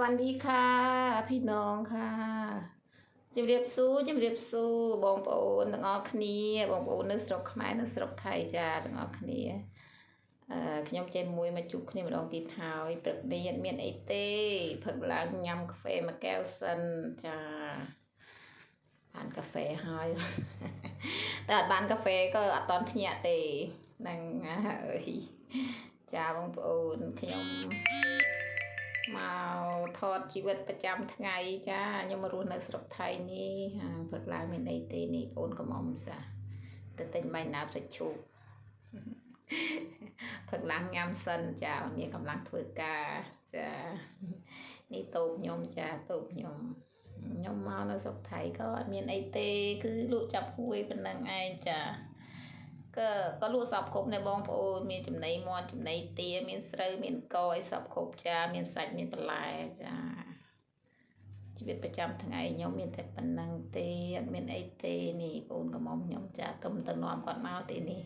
สวัสดีค่ะ พี่น้องค่ะជំរាបសួរជំរាបសួរបងប្អូនទាំងអស់គ្នាបងប្អូននៅស្រុកខ្មែរនៅស្រុកថៃចាទាំងអស់គ្នាអឺខ្ញុំចេញមួយមកជួបគ្នាម្ដងទៀតហើយព្រឹកនេះអត់មានអីទេព្រឹកឡើងញ៉ាំកាហ្វេមួយកែវសិនចាបានកាហ្វេហើយ តែអត់បានកាហ្វេក៏អត់តន់ភ្ញាក់ទេហ្នឹងហើយចាបងប្អូនខ្ញុំ មកថ តជីវិតប្រចាំថ្ងៃចាខ្ញុំមករស់នៅស្រុកថៃនេះហាងព្រឹកឡើងមានអីទេនេះបងកំមុំសាទៅទិញបាយណាបសាច់ឈូកព្រឹកឡើងញ៉ាំសិនចានេះកំពុងធ្វើការចានេះតូបខ្ញុំចាតូបខ្ញុំខ្ញុំមកនៅស្រុកថៃក៏អត់មានអីទេ គឺលក់ចាប់ហួយប៉ុណ្ណឹងឯងចា ក៏ក៏លក់សពគ្រប់នៅបងប្អូនមានចំណីមាន់ចំណីទាមានស្រូវមានកអីសពគ្រប់ចាមានសាច់មានបន្លែចាជីវិតប្រចាំថ្ងៃខ្ញុំមានតែប៉ុណ្្នឹងទេអត់មានអីទេនេះបងកំមុំខ្ញុំចាទុំទៅនាំគាត់មកទីនេះ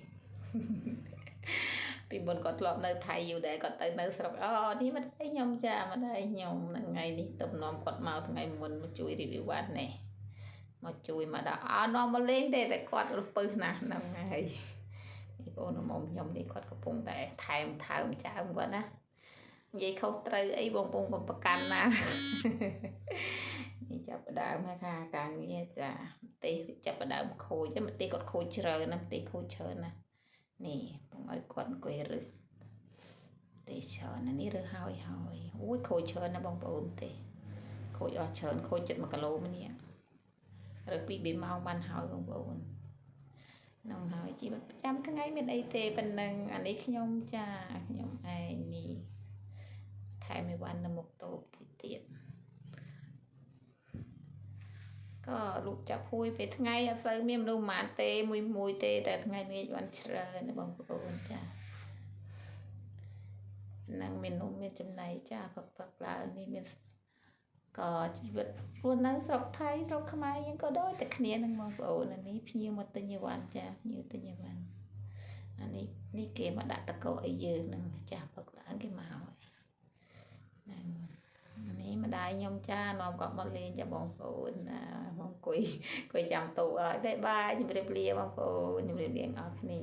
ពីមុនគាត់ធ្លាប់នៅថៃយូរដែរគាត់ទៅនៅស្រុកអូនេះមិនអីខ្ញុំចាមិនអីខ្ញុំថ្ងៃនេះទៅនាំគាត់មកថ្ងៃមុនមកជួយរីវិវត្តនេះមកជួយមកដល់អត់នាំមកលេងទេតែគាត់រពឹសណាស់ហ្នឹងហើយ នេះបងមុំខ្ញុំនេះគាត់កំពុងតែថែមថើមចើមគាត់ណានិយាយខុសត្រូវអីបងប្អូនកុំប្រកាន់ណានេះចាប់ផ្ដើមហើយថាការងារចាម្ទេសចាប់ផ្ដើមខូចហើយម្ទេសគាត់ខូចច្រើនណាម្ទេសខូចច្រើនណានេះបងឲ្យគាត់អង្គុយរឹសម្ទេសច្រើនណានេះរឹសហើយហើយអូយខូចច្រើនណាបងប្អូនម្ទេសខូចអស់ច្រើនខូចចិត្ត1គីឡូម្នាក់រឹសពី2ម៉ោងបានហើយបងប្អូនហ្នឹងហើយជីវិតប្រចាំថ្ងៃមានអីទេប៉ុណ្ណឹងអានេះខ្ញុំចាខ្ញុំឯងនេះថែមអីវ៉ាន់នៅមុខតូបទៀតទៀតក៏លក់ចាប់ហួយពេលថ្ងៃអត់សូវមានមនុស្សប៉ុន្មានទេមួយមួយទេតែថ្ងៃនេះបានច្រើនណាបងប្អូនចាហ្នឹងមាននំមានចំណីចាផឹកផឹកឡើងនេះមាន ក៏ជីវិតរស់នៅស្រុកថៃស្រុកខ្មែរយើងក៏ដូចតែគ្នានឹងបងប្អូនអានេះភ្ញៀវមកទិញអីវ៉ាន់ចាភ្ញៀវទិញអីវ៉ាន់អានេះនេះគេមកដាក់តកោអីយើងហ្នឹងចាស់ផឹកឡើងគេមកហើយហ្នឹងនេះម្ដាយខ្ញុំចានាំគាត់មកលេងចាបងប្អូនណាមកអង្គុយអង្គុយចាំតូបហើយបាយបាយជម្រាបលាបងប្អូនជម្រាបលាអ្នកនរគ្នា